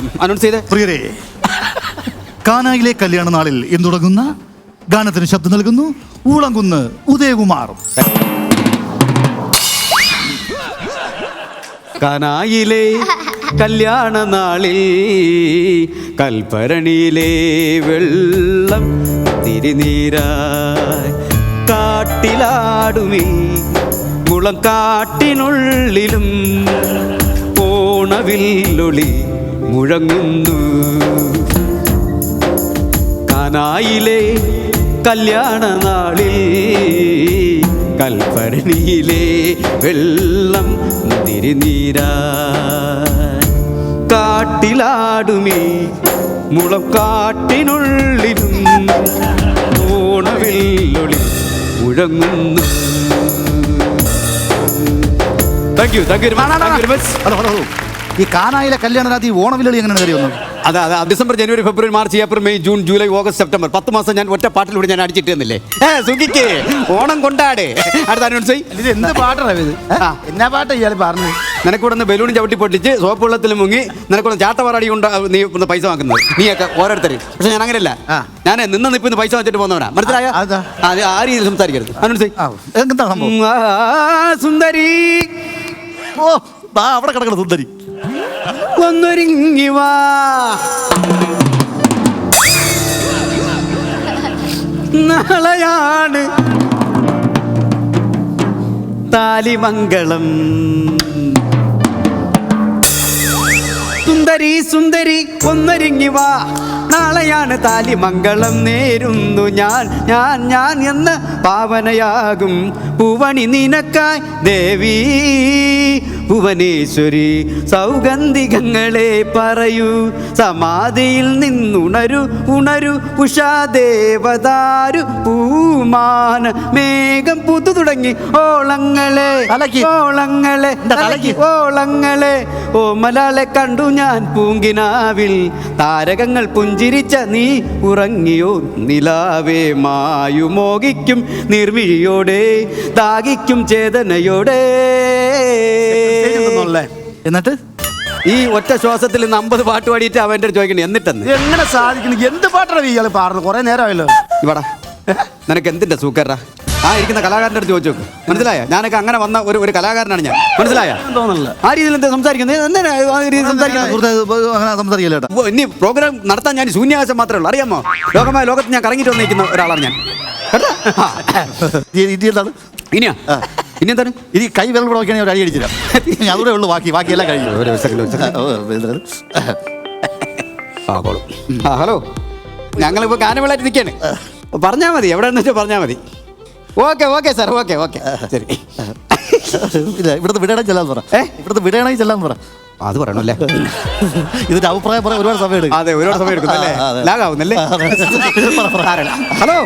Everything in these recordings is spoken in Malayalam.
അനൗൺസ് ചെയ്തേ. പ്രിയരെ കാനായിലെ കല്യാണ നാളിൽ ഇന്ന് തുടങ്ങുന്ന? ഗാനത്തിന് ശബ്ദം നൽകുന്നു ഊളങ്കുന്ന് ഉദയകുമാർ. കാനായിലെ കല്യാണ നാളിൽ കൽപ്പരണിയിലെ വെള്ളം തിരിനീരായി കാട്ടിലാടുമേ. മുളം കാട്ടിനുള്ളിലും ഓണവില്ലൊളി മുഴങ്ങുന്നു. കാനായിലെ കല്യാണ നാളിൽ കൽപ്പരണിയിലെ വെള്ളം തിരുനീരാ കാട്ടിലാടുമീ മുളം കാട്ടിനുള്ളിലും ഓണവില്ലൊളി മുഴങ്ങുന്നു. താങ്ക് യു താങ്ക് യു ഈ കാനായിലെ കല്യാണ രാത്രി ഓണവിളി എങ്ങനെയാണ് കയറി അതെ അതെ ഡിസംബർ ജനുവരി ഫെബ്രുവരി March April May June July August September. പത്ത് മാസം ഞാൻ ഒറ്റ പാട്ടിലൂടെ ഞാൻ അടിച്ചിട്ട് തന്നില്ലേ ഏ സുഖിക്ക്. ഓണം കൊണ്ടാട്. അടുത്ത അനൗൺസ് ഇത് എന്ത് പാട്ടാണ് ഇത്. എന്നാ പാട്ടാ ഇയാൾ പറഞ്ഞു നിനക്കൂടെ ഒന്ന് ബലൂൺ ചവിട്ടി പൊട്ടിച്ച് സോപ്പ് വെള്ളത്തിൽ മുങ്ങി നിനക്കൂടെ ചാട്ടവാറടി കൊണ്ട് നീ ഒന്ന് പൈസ വാങ്ങുന്നത്. നീയൊക്കെ ഓരോരുത്തർ പക്ഷെ ഞാൻ അങ്ങനെയല്ല. ഞാൻ നിന്ന് നിപ്പിന്ന് പൈസ വെച്ചിട്ട് പോകുന്നവരാ മനസ്സിലായ? ആ, രീതിയിൽ സംസാരിക്കരുത്. അനൗൺസ് സുന്ദരി. ഓ അവിടെ കിടക്കണം സുന്ദരി. ഒന്നൊരുങ്ങി വാ. നാളെയാണ് താലിമംഗളം. സുന്ദരി സുന്ദരി ഒന്നൊരുങ്ങി വാ. നാളെയാണ് താലിമംഗളം നേരുന്നു ഞാൻ. ഞാൻ ഞാൻ എന്ന പാവനയാകും പൂവണി നിനക്കായി ദേവി. ഭുവനേശ്വരി സൗഗന്ധികങ്ങളെ പറയൂ. സമാധിയിൽ നിന്നുണരു ഉണരു ഉഷാദേവതാരു പൂമാന മേഘം പുതു തുടങ്ങി. ഓളങ്ങളെ. ഓളങ്ങളെ ഓളങ്ങളെ. ഓ മലാളെ കണ്ടു ഞാൻ പൂങ്കിനാവിൽ. താരകങ്ങൾ പുഞ്ചിരിച്ച നീ ഉറങ്ങിയോ? നിലാവേ മായു മോഹിക്കും നിർമിഴിയോടെ ദാഹിക്കും ചേതനയോടെ. സ്റ്റേജിൽ എന്നിട്ട്? ഈ ഒറ്റ ശ്വാസത്തിൽ ഇന്ന് അമ്പത് പാട്ട് പാടിയിട്ട് അവന്റെ അടുത്ത് ചോദിക്കണേ എന്നിട്ടെന്ന്? എങ്ങനെ സാധിക്കുന്നു? എന്ത് പാട്ടാണ് ഇയാൾ പാടുന്നത്? കുറെ നേരമായല്ലോ. ഇവിടെ. നിനക്ക് എന്തിന്റെ സൂക്കറ ആ ഇരിക്കുന്ന കലാകാരന്റെ അടുത്ത് ചോദിച്ചു മനസ്സിലായോ? ഞാനൊക്കെ അങ്ങനെ വന്ന ഒരു ഒരു കലാകാരനാണ് ഞാൻ. മനസ്സിലായോ? തോന്നുന്നില്ല. ആ രീതിയിൽ എന്താ സംസാരിക്കുന്നത് എന്തിനാ ആ രീതിയിൽ സംസാരിക്കുന്നത്? അങ്ങനെ സംസാരിക്കില്ല കേട്ടോ ഓ, ഇനി പ്രോഗ്രാം നടത്താൻ ഞാൻ ശൂന്യാകാശം മാത്രമേ ഉള്ളൂ. അറിയാമോ? ലോകമായ ലോകത്ത് ഞാൻ കറങ്ങിയിട്ട് വന്നിരിക്കുന്ന ഒരാളാണ് ഞാൻ. കേട്ടോ? ആ. ഈ- ഇത് എന്താണ്? ഇനിയാ? ഇനി എന്താണ് ഇനി കൈ വിരൽ കൂടെ നോക്കിയാണെങ്കിൽ ഒരു അടി അടിച്ചില്ല ഞാൻ ഉള്ളു ബാക്കി ബാക്കിയെല്ലാം കഴിഞ്ഞു. ഒരു സെക്കൻഡ് ഒരു സെക്കൻഡ് ഓ, എന്താണ്? ആ കോളും ആ ഹലോ. ഞങ്ങളിപ്പോൾ ഗാനമേളായിട്ട് നിൽക്കുകയാണ്. പറഞ്ഞാൽ മതി എവിടെയെന്ന് വെച്ചാൽ പറഞ്ഞാൽ മതി. Okay okay sir okay okay. ശരി. ഇല്ല ഇവിടുത്തെ വിടേണേ ചെല്ലാന്ന് പറ. ഏ? ഇവിടുത്തെ വിടേണേ ചെല്ലാന്ന് പറ. അത് പറയണല്ലേ ഇതിന്റെ അഭിപ്രായം പറയാൻ ഒരുപാട് സമയം എടുക്കും. അതെ ഒരുപാട് സമയം എടുക്കും അല്ലേ? ആ, അതെ. ലാഗാവുന്നല്ലേ? ഹലോ.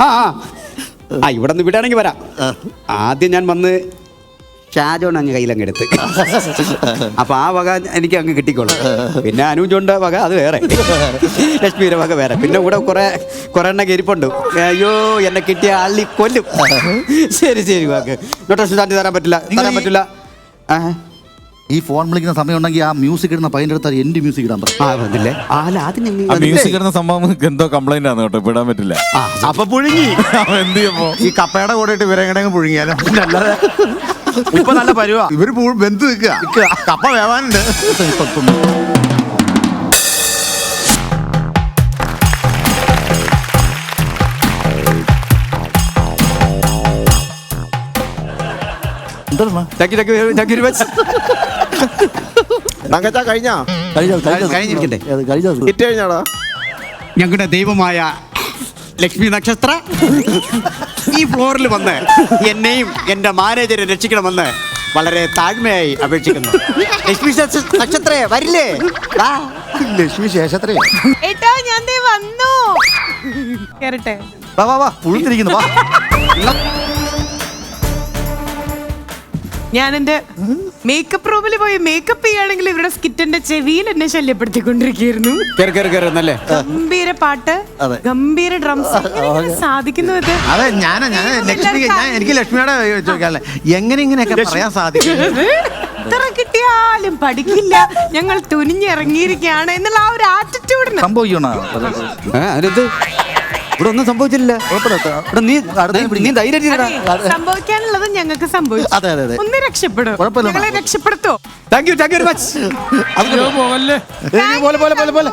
ആ ആ. ആ ഇവിടെ നിന്ന് വിടുകയാണെങ്കിൽ വരാം ആദ്യം ഞാൻ വന്ന് ഷാജോൺ അങ്ങ് കയ്യിലങ്ങ് എടുത്ത് അപ്പൊ ആ വക എനിക്ക് അങ്ങ് കിട്ടിക്കോളും. പിന്നെ അനുജോണ്ട വക അത് വേറെ. ലക്ഷ്മിയുടെ വക വേറെ. പിന്നെ കൂടെ കുറെ കുറെ എണ്ണ ഇരിപ്പുണ്ട്. അയ്യോ എന്നെ കിട്ടിയ അള്ളി കൊല്ലും. ശരി ശരി വാക്ക് നോട്ടേഷൻ തരാൻ പറ്റില്ല തരാൻ പറ്റില്ല. ആ. ഈ ഫോൺ വിളിക്കുന്ന സമയം ഉണ്ടെങ്കിൽ ആ മ്യൂസിക് ഇടുന്ന പയ്യന്റെ അടുത്ത് എന്റെ മ്യൂസിക് ഇടാൻ പറ. അല്ല മ്യൂസിക് ഇടുന്ന സംഭവം എന്തോ കംപ്ലൈന്റ് ആണ് കേട്ടോ ഇപ്പൊ ഇടാൻ പറ്റില്ല. ആ അപ്പൊ പുഴുങ്ങി. അവൻ എന്ത് ചെയ്യുമ്പോ? ഈ കപ്പയുടെ കൂടെ ഇട്ട് ഇവരെ എങ്ങനെ പുഴുങ്ങിയാലോ? അല്ലാതെ ഇപ്പൊ നല്ല പരുവാ. ഇവർ പൂ- വെന്ത് നിൽക്കുക. കപ്പ വേവാനുണ്ട്. ഇപ്പൊ- ഇപ്പൊ- എന്താണ് thank you thank you thank you very much തങ്കച്ചാ കഴിഞ്ഞാ? കഴിഞ്ഞിരിക്കട്ടെ. കിറ്റ് കഴിഞ്ഞാടാ? ഞങ്ങളുടെ ദൈവമായ ലക്ഷ്മി നക്ഷത്ര ഈ ഫ്ലോറിൽ വന്ന് എന്നെയും എന്റെ മാനേജരെ രക്ഷിക്കണമെന്ന് വളരെ താഴ്മയായി അപേക്ഷിക്കുന്നു. ലക്ഷ്മി നക്ഷ- നക്ഷത്രേ വരില്ലേ? വാ. ലക്ഷ്മി ശേഷത്രേ. ഏട്ടാ ഞാൻ ദേ വന്നു. കേറട്ടെ. വാ വാ വാ പുഴുത്തിരിക്കുന്നു വാ. ഞാൻ എന്റെ മേക്കപ്പ് റൂമിൽ പോയി മേക്കപ്പ് ചെയ്യുകയാണെങ്കിൽ ഇവരുടെ സ്കിറ്റിന്റെ ചെവിയിൽ എന്നെ ശല്യപ്പെടുത്തിക്കൊണ്ടിരിക്കുന്നു ഗംഭീര പാട്ട് ഗംഭീര ഡ്രംസ് സാധിക്കുന്നു ഇത്? അതെ ഞാൻ ഞാൻ ലക്ഷ്മി ഞാൻ എനിക്ക് ലക്ഷ്മിയോടെ ചോദിക്കാല്ലേ എങ്ങനെ ഇങ്ങനെയൊക്കെ പറയാൻ സാധിക്കും എത്ര കിട്ടിയാലും പഠിക്കില്ല. ഞങ്ങൾ തുനിഞ്ഞിറങ്ങിയിരിക്കുകയാണ് എന്നുള്ള ആ ഒരു ആറ്റിറ്റ്യൂഡിന് സംഭവിക്കണോ ഇവിടെ ഒന്നും സംഭവിച്ചില്ല ഇവിടെ നീ നീ- സംഭവിക്കാനുള്ളത് ഞങ്ങൾക്ക് സംഭവിച്ചു. അതെ, അതെ, അതെ. ഒന്ന് രക്ഷപ്പെടും. കുഴപ്പമില്ല. ഞങ്ങളെ രക്ഷപ്പെടുത്തോ. Thank you thank you very much പോവല്ലേ? പോലെ പോലെ പോലെ പോലെ.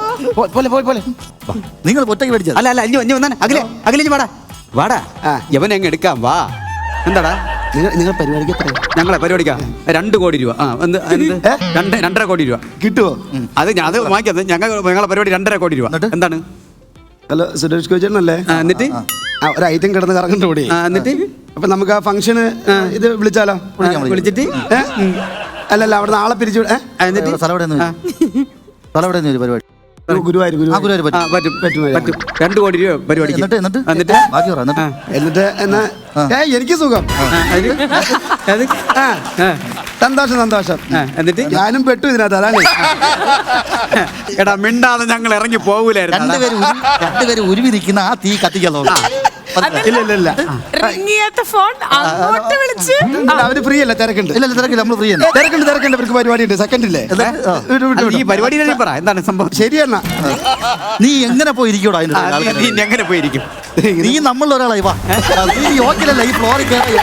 പോലെ പോലെ പോലെ. നിങ്ങൾ ഒറ്റയ്ക്ക് മേടിച്ചത് അല്ല അല്ല അഞ്ഞു അഞ്ഞു വന്നാണ്. അഖിലെ അഖിലെ ഇഞ്ഞ് വാടാ. വാടാ? യവൻ അങ്ങ് എടുക്കാം വാ. എന്താടാ? നിങ്ങൾ നിങ്ങൾ പരിപാടിക്ക് എത്ര? ഞങ്ങളെ പരിപാടിക്കാം. രണ്ട് കോടി രൂപ. ആ എന്ത് എന്ത്? രണ്ട് രണ്ടര കോടി രൂപ. കിട്ടുമോ അത് ഞാൻ അത് വാങ്ങിക്കാം ഞങ്ങൾ ഞങ്ങളെ പരിപാടി രണ്ടര കോടി രൂപ. എന്നിട്ട്? എന്താണ്? ഹലോ സുരേഷ് കോച്ചനല്ലേ എന്നിട്ട്? ഒരു ഐറ്റം കിടന്ന് കറങ്ങണ്ട കൂടി എന്നിട്ട്? അപ്പൊ നമുക്ക് ആ ഫംഗ്ഷന് ഇത് വിളിച്ചാലോ? വിളിച്ചിട്ട്? അല്ലല്ല അവിടെ ആളെ പിരിച്ചു? എന്നിട്ട്? സ്ഥലം പരിപാടി. രണ്ട് കോടി രൂപ പരിപാടി എന്നിട്ട് എന്നിട്ട്? എന്നിട്ട്? ബാക്കി പറ എന്നിട്ട്? ആ. എന്നാ എനിക്ക് സുഖം. സന്തോഷം സന്തോഷം. ആ, എന്നിട്ട്? ഞാനും പെട്ടു ഇതിനകത്ത് അതാണ്. എടാ മിണ്ടാതെ ഞങ്ങൾ ഇറങ്ങി പോകൂലായിരുന്നു. രണ്ടുപേരും ഉരു- രണ്ടുപേരും ഉരുവിരിക്കുന്ന ആ തീ കത്തിക്കല്ലോ. ഇല്ല ഇല്ല ഇല്ല. റിങ് ചെയ്യാത്ത ഫോൺ അങ്ങോട്ട് വിളിച്ച്. അല്ല, അവർ ഫ്രീ അല്ല തിരക്കുണ്ട്. ഇല്ല തിരക്കില്ല നമ്മൾ ഫ്രീ തന്നെ. തിരക്കുണ്ട് തിരക്കുണ്ട് ഇവർക്ക് പരിപാടിയുണ്ട്. സെക്കൻഡ് ഇല്ലേ എന്നിട്ട്, ആ. വിട്ടു, വിട്ടു, അല്ല, ഈ വിട്ടു. പറ എന്താണ് സംഭവം? ശരിയെന്നാ നീ എങ്ങനെ പോയി ഇരിക്കൂടാ അതിന്റെ ആ, ഇടയിൽ നീ- ആൾക്കാര്? എങ്ങനെ പോയിരിക്കും? നീ നമ്മളിൽ ഒരാളായി വാ. നീ ഈ ഫ്ലോറിൽ കയറാൻ